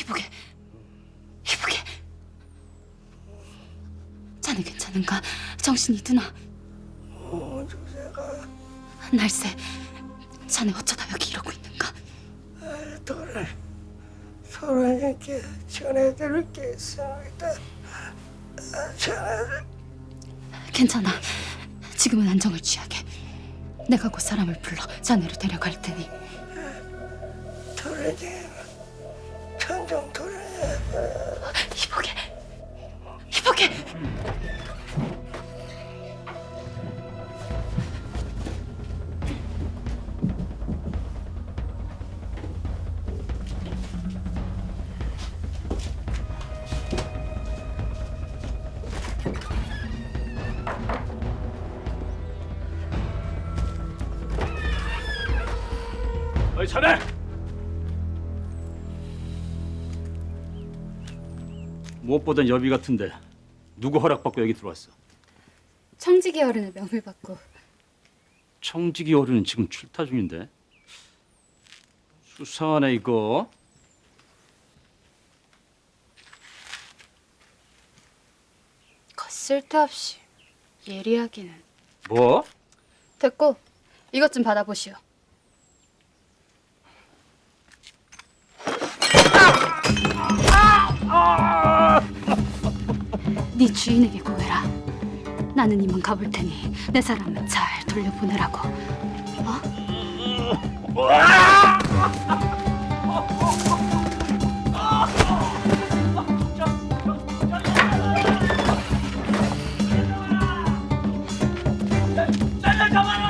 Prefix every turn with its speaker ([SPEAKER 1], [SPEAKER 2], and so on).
[SPEAKER 1] 이쁘게, 이쁘게. 자네 괜찮은가? 정신이 드나?
[SPEAKER 2] 날세
[SPEAKER 1] 날새, 자네 어쩌다 여기 이러고 있는가?
[SPEAKER 2] 돈을 서로에게 전해드릴 게 있습니다. 아, 전해드릴
[SPEAKER 1] 괜찮아. 지금은 안정을 취하게. 내가 곧 사람을 불러 자네를 데려갈 테니.
[SPEAKER 2] 아, 돈을 정 도련님.
[SPEAKER 1] 이보게, 이보게.
[SPEAKER 3] 어이 자네! 무엇보단 여비 같은데 누구 허락받고 여기 들어왔어?
[SPEAKER 1] 청지기 어른의 명을 받고
[SPEAKER 3] 청지기 어른은 지금 출타 중인데 수상하네 이거
[SPEAKER 1] 거 쓸데없이 예리하기는.
[SPEAKER 3] 뭐?
[SPEAKER 1] 됐고 이것 좀 받아보시오. 네 주인에게 고해라. 나는 이만 가볼 테니 내 사람은 잘 돌려보내라고. 어?
[SPEAKER 3] 잡아라!